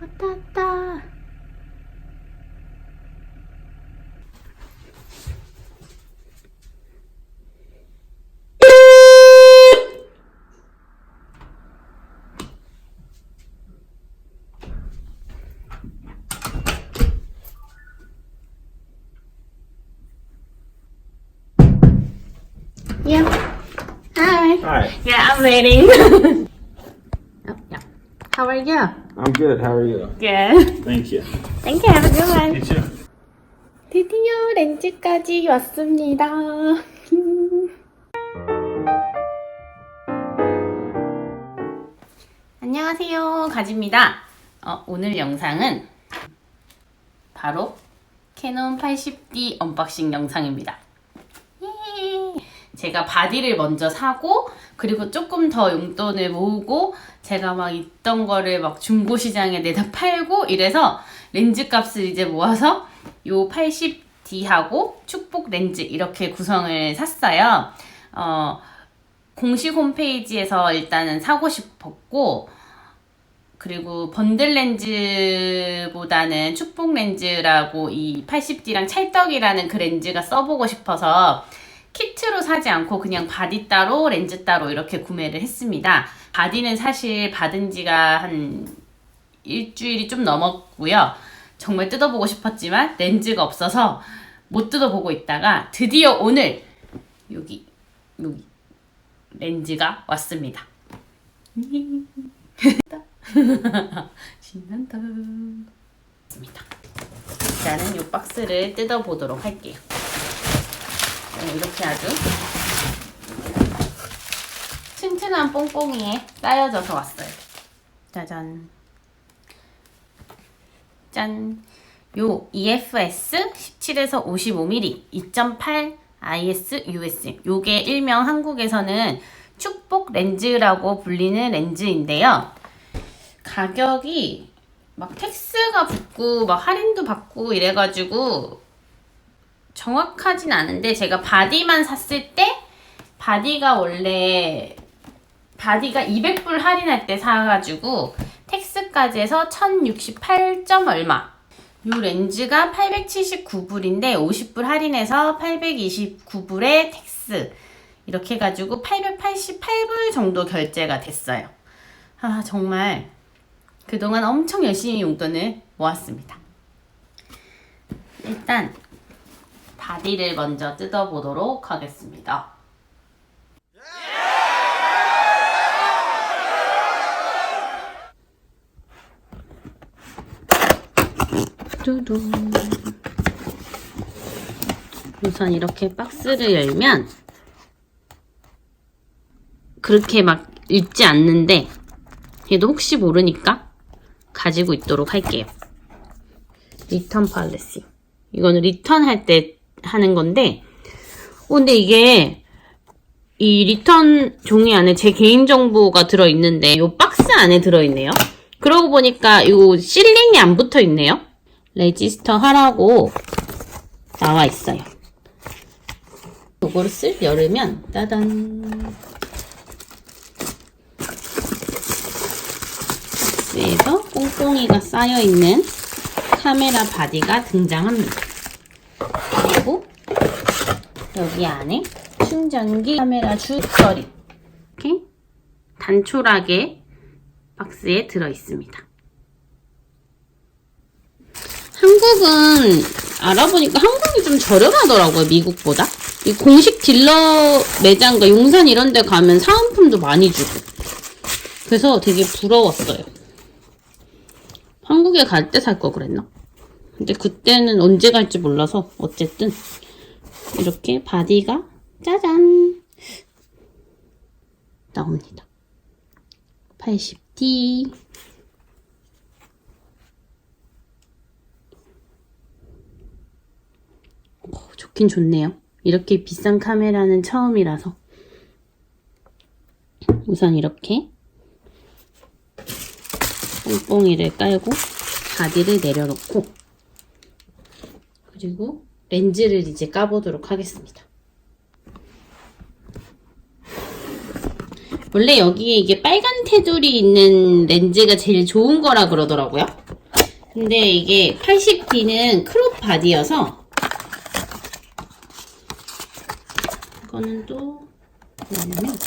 왔다 왔다. Yeah. Hi. Hi, Yeah, I'm waiting. oh, yeah. How are you? I'm good. How are you? Good. Thank you. Thank you. Have a good one. You too. 드디어 렌즈까지 왔습니다. 안녕하세요. 가지입니다. 어, 오늘 영상은 바로 캐논 80D 언박싱 영상입니다. 예. 제가 바디를 먼저 사고 그리고 조금 더 용돈을 모으고 제가 막 있던 거를 막 중고 시장에 내다 팔고 이래서 렌즈 값을 이제 모아서 요 80D하고 축복 렌즈 이렇게 구성을 샀어요. 어, 공식 홈페이지에서 일단은 사고 싶었고 그리고 번들 렌즈보다는 축복 렌즈라고 이 80D랑 찰떡이라는 그 렌즈가 써보고 싶어서 키트로 사지 않고 그냥 바디 따로 렌즈 따로 이렇게 구매를 했습니다. 바디는 사실 받은 지가 한 일주일이 좀 넘었고요. 정말 뜯어보고 싶었지만 렌즈가 없어서 못 뜯어보고 있다가 드디어 오늘 여기 여기 렌즈가 왔습니다. 신난다. 일단은 이 박스를 뜯어보도록 할게요. 네, 이렇게 아주 튼튼한 뽕뽕이에 쌓여져서 왔어요. 짜잔. 짠. 요 EFS 17에서 55mm 2.8 IS US 요게 일명 한국에서는 축복 렌즈라고 불리는 렌즈인데요. 가격이 막 텍스가 붙고 막 할인도 받고 이래가지고 정확하진 않은데 제가 바디만 샀을 때 바디가 원래 바디가 200불 할인할 때 사가지고 텍스까지 해서 1068점 얼마. 요 렌즈가 879불인데 50불 할인해서 829불에 텍스. 이렇게 해가지고 888불 정도 결제가 됐어요. 아 정말 그동안 엄청 열심히 용돈을 모았습니다. 일단 바디를 먼저 뜯어보도록 하겠습니다. 우선 이렇게 박스를 열면 그렇게 막 읽지 않는데 그래도 혹시 모르니까 가지고 있도록 할게요. 리턴 팔레시. 이거는 리턴 할 때 하는 건데, 어, 근데 이게 이 리턴 종이 안에 제 개인 정보가 들어있는데, 이 박스 안에 들어있네요. 그러고 보니까 이 실링이 안 붙어 있네요. 레지스터 하라고 나와 있어요. 이거를 쓱 열으면, 따단. 박스에서 뽕뽕이가 쌓여있는 카메라 바디가 등장합니다. 그리고 여기 안에 충전기 카메라 주설이 이렇게 단촐하게 박스에 들어 있습니다. 한국은 알아보니까 한국이 좀 저렴하더라고요, 미국보다. 이 공식 딜러 매장과 용산 이런 데 가면 사은품도 많이 주고. 그래서 되게 부러웠어요. 한국에 갈 때 살 거 그랬나? 근데 그때는 언제 갈지 몰라서 어쨌든 이렇게 바디가 짜잔 나옵니다. 80D 오, 좋긴 좋네요. 이렇게 비싼 카메라는 처음이라서 우선 이렇게 뽕뽕이를 깔고 바디를 내려놓고 그리고 렌즈를 이제 까보도록 하겠습니다. 원래 여기에 이게 빨간 테두리 있는 렌즈가 제일 좋은 거라 그러더라고요. 근데 이게 80D는 크롭 바디여서 이거는 또 뭐냐면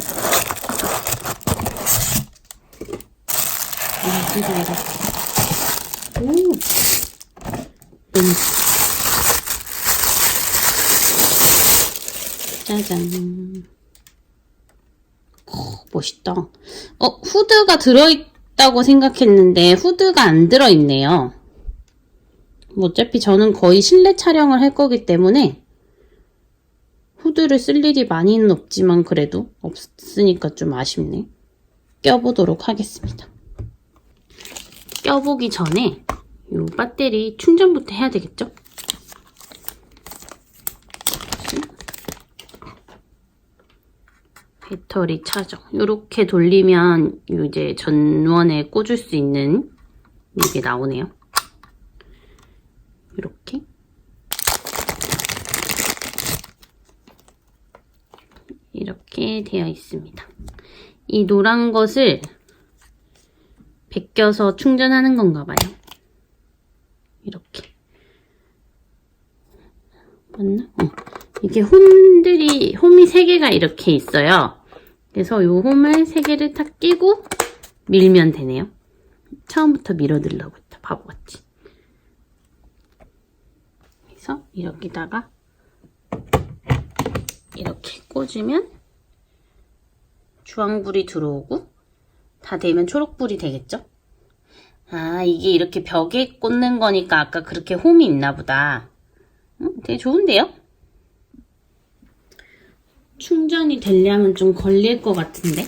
아, 진짜 이거. 오. 음. 짜잔. 어, 멋있다. 어, 후드가 들어있다고 생각했는데 후드가 안 들어있네요. 뭐 어차피 저는 거의 실내 촬영을 할 거기 때문에 후드를 쓸 일이 많이는 없지만 그래도 없으니까 좀 아쉽네. 껴보도록 하겠습니다. 껴보기 전에 이 배터리 충전부터 해야 되겠죠? 배터리 차정. 이렇게 돌리면 이제 전원에 꽂을 수 있는 이게 나오네요. 이렇게. 이렇게 되어 있습니다. 이 노란 것을 벗겨서 충전하는 건가 봐요. 이렇게. 맞나? 어. 이게 홈들이, 홈이 3개가 이렇게 있어요. 그래서 이 홈을 3개를 탁 끼고 밀면 되네요. 처음부터 밀어들려고 했다. 바보같이. 그래서 여기다가 이렇게 꽂으면 주황불이 들어오고 다 되면 초록불이 되겠죠? 아, 이게 이렇게 벽에 꽂는 거니까 아까 그렇게 홈이 있나 보다. 음, 되게 좋은데요? 충전이 되려면 좀 걸릴 것 같은데?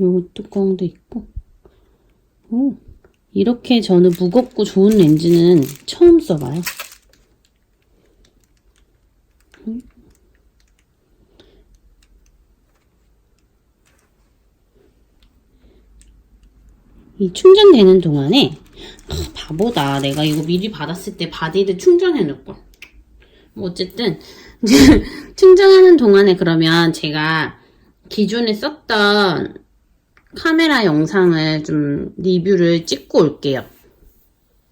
요 뚜껑도 있고. 오, 이렇게 저는 무겁고 좋은 렌즈는 처음 써봐요. 이 충전되는 동안에 아, 바보다. 내가 이거 미리 받았을 때 바디를 충전해 놓을걸. 뭐 어쨌든 충전하는 동안에 그러면 제가 기존에 썼던 카메라 영상을 좀 리뷰를 찍고 올게요.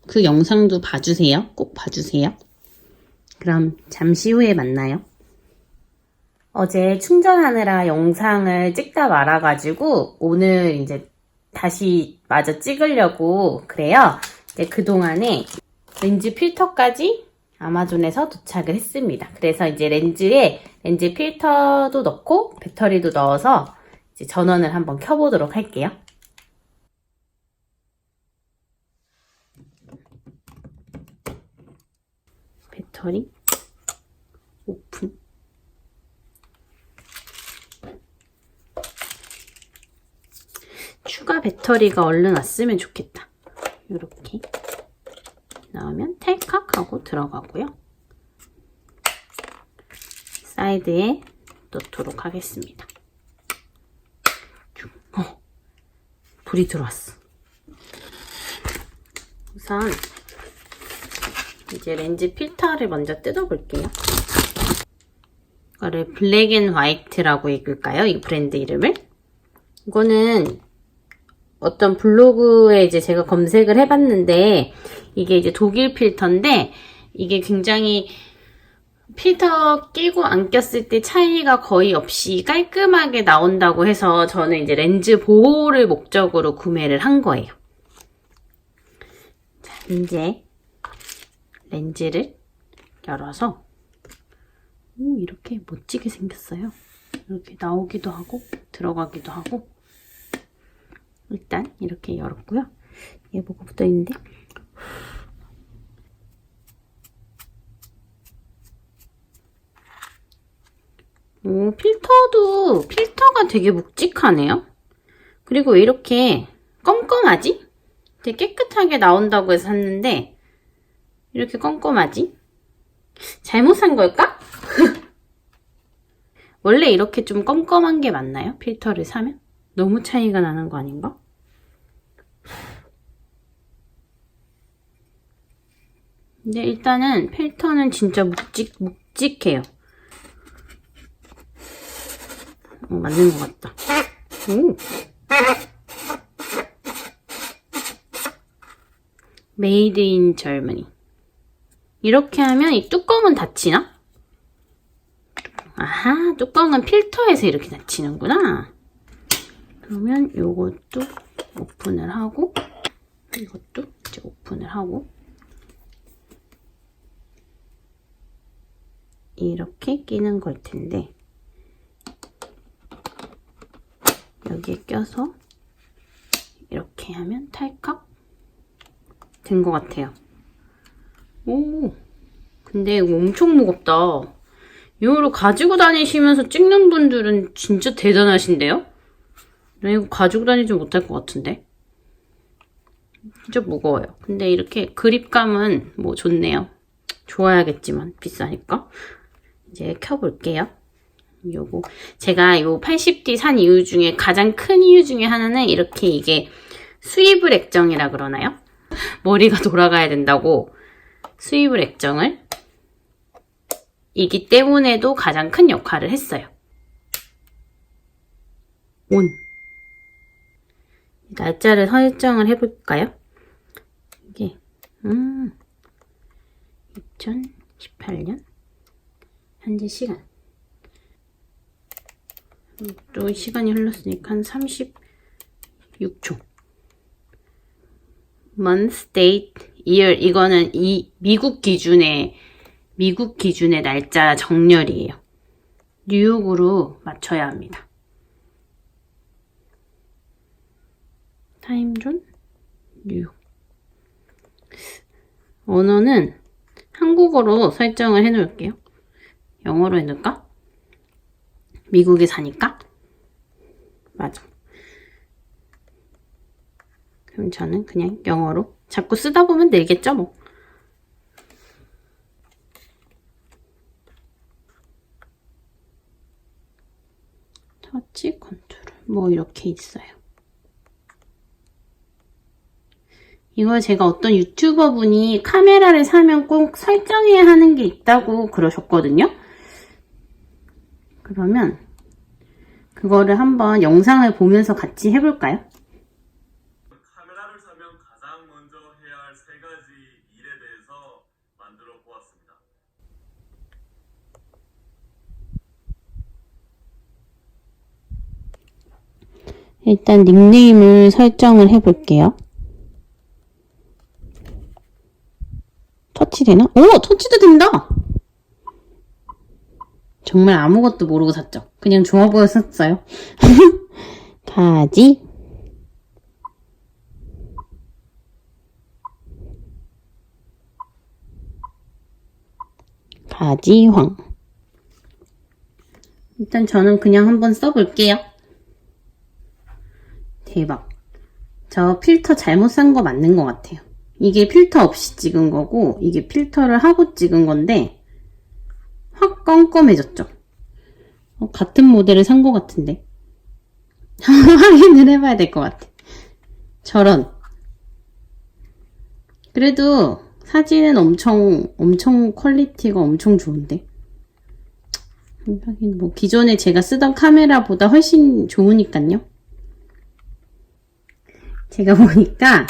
그 영상도 봐주세요. 꼭 봐주세요. 그럼 잠시 후에 만나요. 어제 충전하느라 영상을 찍다 말아가지고 오늘 이제 다시 마저 찍으려고 그래요. 이제 그동안에 렌즈 필터까지 아마존에서 도착을 했습니다. 그래서 이제 렌즈에 렌즈 필터도 넣고 배터리도 넣어서 이제 전원을 한번 켜보도록 할게요. 배터리 오픈. 추가 배터리가 얼른 왔으면 좋겠다. 이렇게 하고 들어가고요. 사이드에 놓도록 하겠습니다. 어, 불이 들어왔어. 우선 이제 렌즈 필터를 먼저 뜯어볼게요. 이거를 블랙 앤 화이트라고 읽을까요? 이 브랜드 이름을? 이거는 어떤 블로그에 이제 제가 검색을 해봤는데 이게 이제 독일 필터인데 이게 굉장히 필터 끼고 안 꼈을 때 차이가 거의 없이 깔끔하게 나온다고 해서 저는 이제 렌즈 보호를 목적으로 구매를 한 거예요. 자, 이제 렌즈를 열어서 오, 이렇게 멋지게 생겼어요. 이렇게 나오기도 하고 들어가기도 하고 일단 이렇게 열었고요. 얘 뭐가 붙어 있는데? 오, 필터도 필터가 되게 묵직하네요. 그리고 왜 이렇게 껌껌하지? 되게 깨끗하게 나온다고 해서 샀는데 이렇게 껌껌하지? 잘못 산 걸까? 원래 이렇게 좀 껌껌한 게 맞나요? 필터를 사면? 너무 차이가 나는 거 아닌가? 근데 일단은 필터는 진짜 묵직, 묵직해요. 어, 맞는 것 같다. 오. Made in Germany. 이렇게 하면 이 뚜껑은 닫히나? 아하, 뚜껑은 필터에서 이렇게 닫히는구나. 그러면 요것도 오픈을 하고, 이것도 이제 오픈을 하고, 이렇게 끼는 걸 텐데, 여기에 껴서 이렇게 하면 탈칵 된 것 같아요. 오, 근데 이거 엄청 무겁다. 이거를 가지고 다니시면서 찍는 분들은 진짜 대단하신데요? 나 이거 가지고 다니지 못할 것 같은데? 진짜 무거워요. 근데 이렇게 그립감은 뭐 좋네요. 좋아야겠지만 비싸니까. 이제 켜볼게요. 요거 제가 요 80D 산 이유 중에 가장 큰 이유 중에 하나는 이렇게 이게 수입을 액정이라 그러나요? 머리가 돌아가야 된다고 수입을 액정을 이기 때문에도 가장 큰 역할을 했어요. 온 날짜를 설정을 해볼까요? 이게 음 2018년 현재 시간 또 시간이 흘렀으니까 한 36초. month, date, year 이거는 이 미국 기준의 미국 기준의 날짜 정렬이에요. 뉴욕으로 맞춰야 합니다. 타임존 뉴욕. 언어는 한국어로 설정을 해 놓을게요. 영어로 해놓을까? 미국에 사니까? 맞아. 그럼 저는 그냥 영어로 자꾸 쓰다 보면 늘겠죠, 뭐. 터치 컨트롤. 뭐 이렇게 있어요. 이거 제가 어떤 유튜버 분이 카메라를 사면 꼭 설정해야 하는 게 있다고 그러셨거든요. 그러면 그거를 한번 영상을 보면서 같이 해볼까요? 카메라를 사면 가장 먼저 해야 할 세 가지 일에 대해서 만들어 보았습니다. 일단 닉네임을 설정을 해볼게요. 터치되나? 오! 터치도 된다! 정말 아무것도 모르고 샀죠. 그냥 좋아 보여서 샀어요. 가지. 가지황. 일단 저는 그냥 한번 써볼게요. 대박. 저 필터 잘못 산 거 맞는 것 같아요. 이게 필터 없이 찍은 거고, 이게 필터를 하고 찍은 건데, 확 껌껌해졌죠? 어, 같은 모델을 산 것 같은데. 확인을 해봐야 될 것 같아. 저런. 그래도 사진은 엄청, 엄청 퀄리티가 엄청 좋은데. 하긴 뭐 기존에 제가 쓰던 카메라보다 훨씬 좋으니까요. 제가 보니까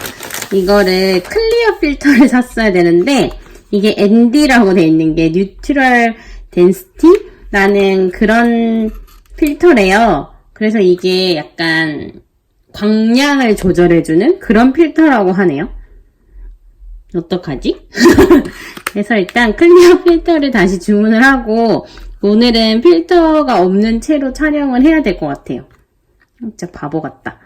이거를 클리어 필터를 샀어야 되는데 이게 ND라고 돼 있는 게 뉴트럴 덴시티라는 그런 필터래요. 그래서 이게 약간 광량을 조절해주는 그런 필터라고 하네요. 어떡하지? 그래서 일단 클리어 필터를 다시 주문을 하고 오늘은 필터가 없는 채로 촬영을 해야 될 것 같아요. 진짜 바보 같다.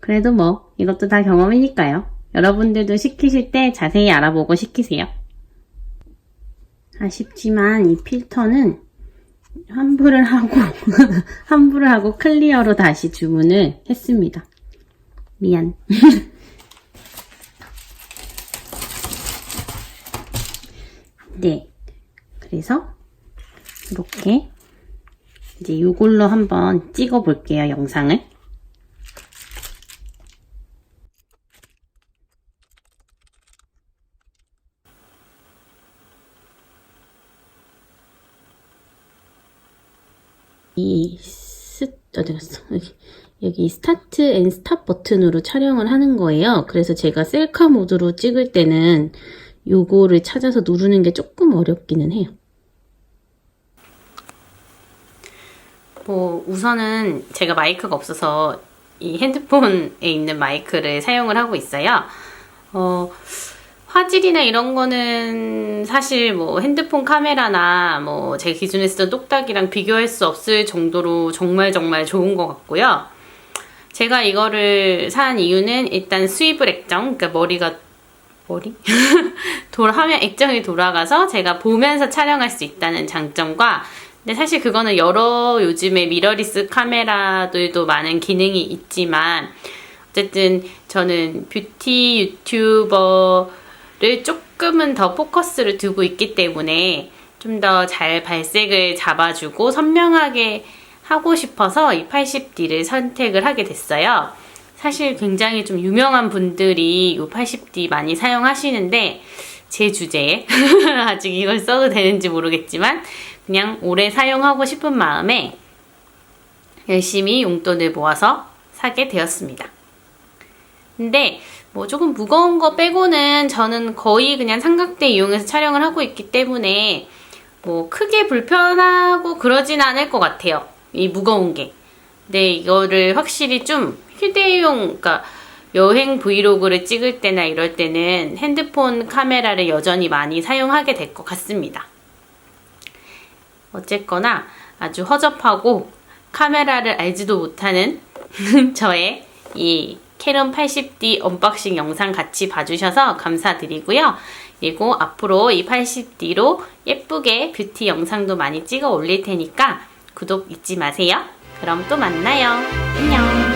그래도 뭐 이것도 다 경험이니까요. 여러분들도 시키실 때 자세히 알아보고 시키세요. 아쉽지만 이 필터는 환불을 하고 환불을 하고 클리어로 다시 주문을 했습니다. 미안. 네. 그래서 이렇게 이제 이걸로 한번 찍어 볼게요, 영상을. 어디 갔어? 여기. 여기 스타트 앤 스탑 버튼으로 촬영을 하는 거예요. 그래서 제가 셀카 모드로 찍을 때는 요거를 찾아서 누르는 게 조금 어렵기는 해요. 뭐 우선은 제가 마이크가 없어서 이 핸드폰에 있는 마이크를 사용을 하고 있어요. 어, 화질이나 이런 거는 사실 뭐 핸드폰 카메라나 뭐 제 기준에 쓰던 똑딱이랑 비교할 수 없을 정도로 정말 정말 좋은 것 같고요. 제가 이거를 산 이유는 일단 스위블 액정, 그러니까 머리가 머리? 돌아하면 액정이 돌아가서 제가 보면서 촬영할 수 있다는 장점과 근데 사실 그거는 여러 요즘에 미러리스 카메라들도 많은 기능이 있지만 어쨌든 저는 뷰티 유튜버 를 조금은 더 포커스를 두고 있기 때문에 좀 더 잘 발색을 잡아주고 선명하게 하고 싶어서 이 80D를 선택을 하게 됐어요. 사실 굉장히 좀 유명한 분들이 이 80D 많이 사용하시는데 제 주제에 아직 이걸 써도 되는지 모르겠지만 그냥 오래 사용하고 싶은 마음에 열심히 용돈을 모아서 사게 되었습니다. 근데 뭐 조금 무거운 거 빼고는 저는 거의 그냥 삼각대 이용해서 촬영을 하고 있기 때문에 뭐 크게 불편하고 그러진 않을 것 같아요. 이 무거운 게. 근데 이거를 확실히 좀 휴대용, 그러니까 여행 브이로그를 찍을 때나 이럴 때는 핸드폰 카메라를 여전히 많이 사용하게 될 것 같습니다. 어쨌거나 아주 허접하고 카메라를 알지도 못하는 저의 이 캐논 80D 언박싱 영상 같이 봐주셔서 감사드리고요. 그리고 앞으로 이 80D로 예쁘게 뷰티 영상도 많이 찍어 올릴 테니까 구독 잊지 마세요. 그럼 또 만나요. 안녕.